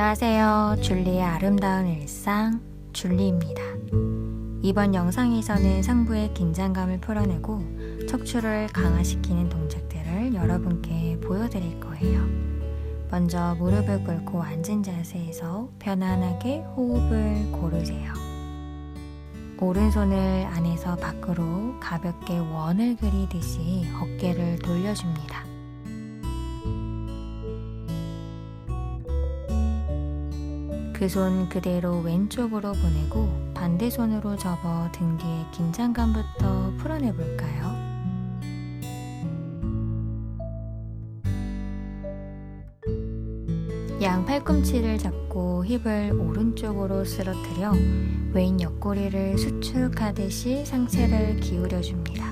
안녕하세요. 줄리의 아름다운 일상, 줄리입니다. 이번 영상에서는 상부의 긴장감을 풀어내고 척추를 강화시키는 동작들을 여러분께 보여드릴 거예요. 먼저 무릎을 꿇고 앉은 자세에서 편안하게 호흡을 고르세요. 오른손을 안에서 밖으로 가볍게 원을 그리듯이 어깨를 돌려줍니다. 그 손 그대로 왼쪽으로 보내고 반대 손으로 접어 등 뒤에 긴장감부터 풀어내 볼까요? 양 팔꿈치를 잡고 힙을 오른쪽으로 쓰러뜨려 왼 옆구리를 수축하듯이 상체를 기울여 줍니다.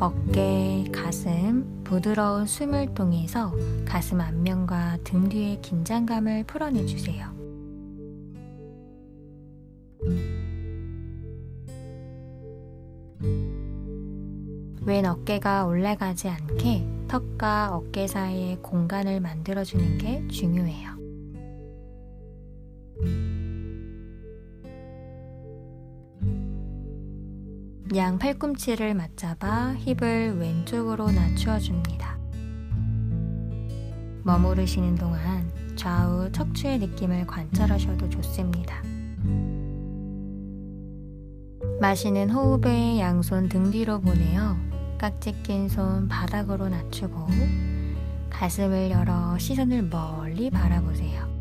어깨, 가슴, 부드러운 숨을 통해서 가슴 앞면과 등 뒤의 긴장감을 풀어내 주세요. 왼 어깨가 올라가지 않게 턱과 어깨 사이에 공간을 만들어주는 게 중요해요. 양 팔꿈치를 맞잡아 힙을 왼쪽으로 낮추어 줍니다. 머무르시는 동안 좌우 척추의 느낌을 관찰하셔도 좋습니다. 마시는 호흡에 양손 등 뒤로 보내어 깍지 낀 손 바닥으로 낮추고 가슴을 열어 시선을 멀리 바라보세요.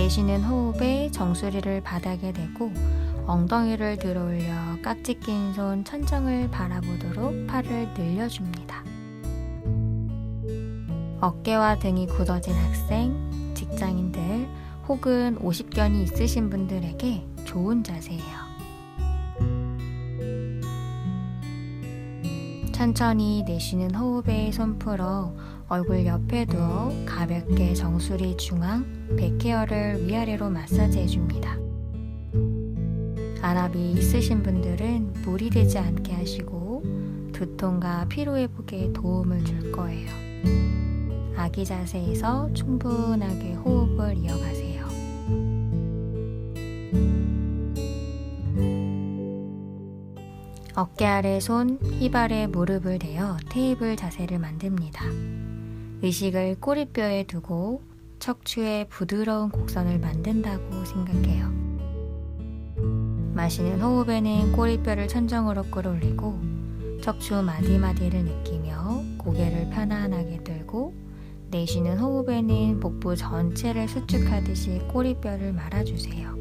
내쉬는 호흡에 정수리를 바닥에 대고 엉덩이를 들어 올려 깍지 낀 손 천정을 바라보도록 팔을 늘려줍니다. 어깨와 등이 굳어진 학생, 직장인들 혹은 50견이 있으신 분들에게 좋은 자세예요. 천천히 내쉬는 호흡에 손 풀어 얼굴 옆에 두어 가볍게 정수리 중앙, 백헤어를 위아래로 마사지 해줍니다. 안압이 있으신 분들은 무리 되지 않게 하시고 두통과 피로 회복에 도움을 줄 거예요. 아기 자세에서 충분하게 호흡을 이어가세요. 어깨 아래 손, 힙 아래 무릎을 대어 테이블 자세를 만듭니다. 의식을 꼬리뼈에 두고 척추에 부드러운 곡선을 만든다고 생각해요. 마시는 호흡에는 꼬리뼈를 천정으로 끌어올리고 척추 마디마디를 느끼며 고개를 편안하게 들고 내쉬는 호흡에는 복부 전체를 수축하듯이 꼬리뼈를 말아주세요.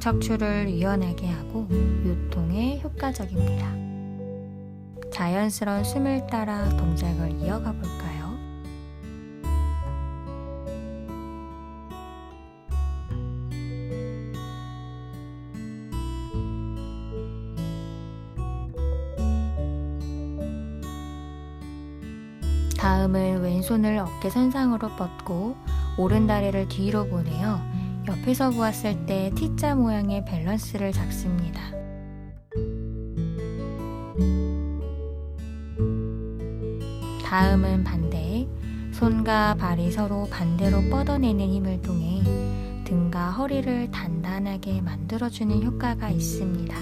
척추를 유연하게 하고 유통에 효과적입니다. 자연스러운 숨을 따라 동작을 이어가 볼까요? 다음은 왼손을 어깨 선상으로 뻗고 오른 다리를 뒤로 보내어 옆에서 보았을 때 T자 모양의 밸런스를 잡습니다. 다음은 반대. 손과 발이 서로 반대로 뻗어내는 힘을 통해 등과 허리를 단단하게 만들어주는 효과가 있습니다.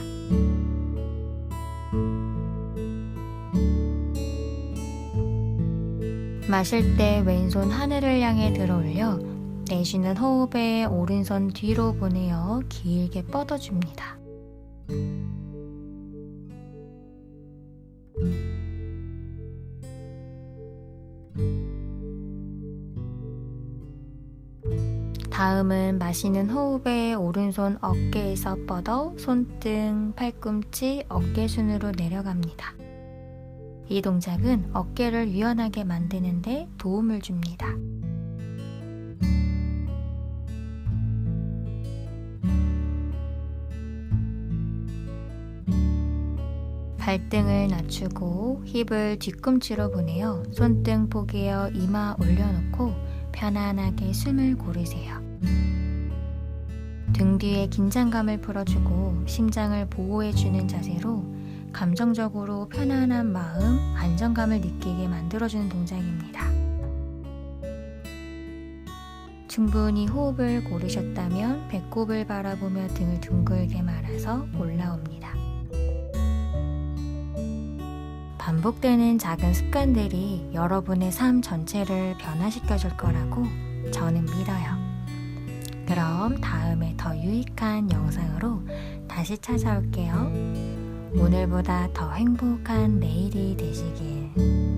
마실 때 왼손 하늘을 향해 들어 올려 내쉬는 호흡에 오른손 뒤로 보내어 길게 뻗어줍니다. 다음은 마시는 호흡에 오른손 어깨에서 뻗어 손등, 팔꿈치, 어깨 순으로 내려갑니다. 이 동작은 어깨를 유연하게 만드는데 도움을 줍니다. 발등을 낮추고 힙을 뒤꿈치로 보내어 손등 포개어 이마 올려놓고 편안하게 숨을 고르세요. 등 뒤에 긴장감을 풀어주고 심장을 보호해주는 자세로 감정적으로 편안한 마음, 안정감을 느끼게 만들어주는 동작입니다. 충분히 호흡을 고르셨다면 배꼽을 바라보며 등을 둥글게 말아서 올라옵니다. 반복되는 작은 습관들이 여러분의 삶 전체를 변화시켜 줄 거라고 저는 믿어요. 그럼 다음에 더 유익한 영상으로 다시 찾아올게요. 오늘보다 더 행복한 내일이 되시길.